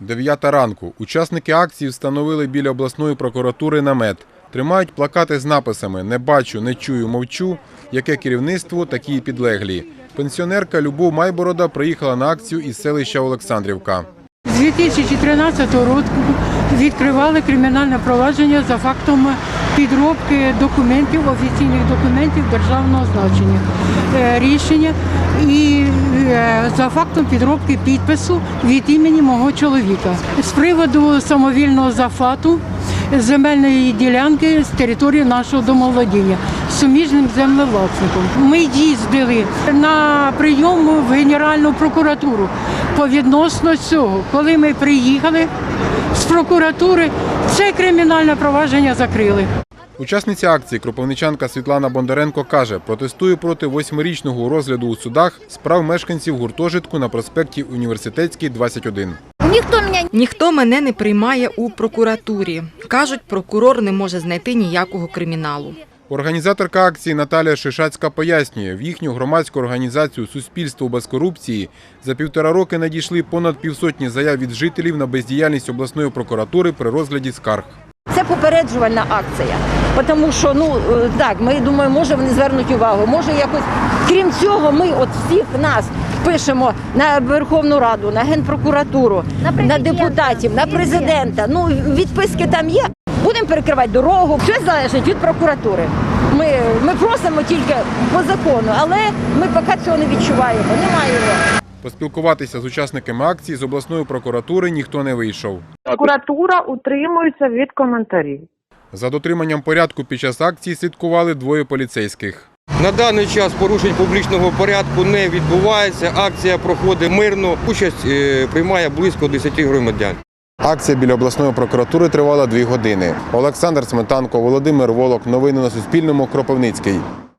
Дев'ята ранку. Учасники акції встановили біля обласної прокуратури намет. Тримають плакати з написами Не бачу, не чую, мовчу. Яке керівництво, такі і підлеглі. Пенсіонерка Любов Майборода приїхала на акцію із селища Олександрівка. З 2013 року відкривали кримінальне провадження за фактом підробки документів, офіційних документів державного значення. Е, Рішення і е, за фактом підробки підпису від імені мого чоловіка з приводу самовільного зафату земельної ділянки з території нашого домоволодіння з суміжним землевласником. Ми їздили на прийом в Генеральну прокуратуру по відносно цього. Коли ми приїхали з прокуратури, це кримінальне провадження закрили. Учасниця акції Кропивничанка Світлана Бондаренко каже, протестує проти восьмирічного розгляду у судах справ мешканців гуртожитку на проспекті Університетський, 21. Ніхто мене Ніхто мене не приймає у прокуратурі. Кажуть, прокурор не може знайти ніякого криміналу. Організаторка акції Наталія Шишацька пояснює, в їхню громадську організацію Суспільство без корупції за півтора роки надійшли понад півсотні заяв від жителів на бездіяльність обласної прокуратури при розгляді скарг. Це попереджувальна акція. Тому що ну е, так, ми думаємо, може вони звернуть увагу. Може якось крім цього, ми от всіх нас пишемо на Верховну Раду, на Генпрокуратуру, на, депутатів, на президента. Ну відписки там є. Будемо перекривати дорогу. Все залежить від прокуратури. Ми, ми просимо тільки по закону, але ми поки цього не відчуваємо. Немає його. Поспілкуватися з учасниками акції з обласної прокуратури ніхто не вийшов. Прокуратура утримується від коментарів. За дотриманням порядку під час акції слідкували двоє поліцейських. На даний час порушень публічного порядку не відбувається. Акція проходить мирно. Участь е, приймає близько 10 громадян. Акція біля обласної прокуратури тривала дві години. Олександр Сметанко, Володимир Волок. Новини на Суспільному. Кропивницький.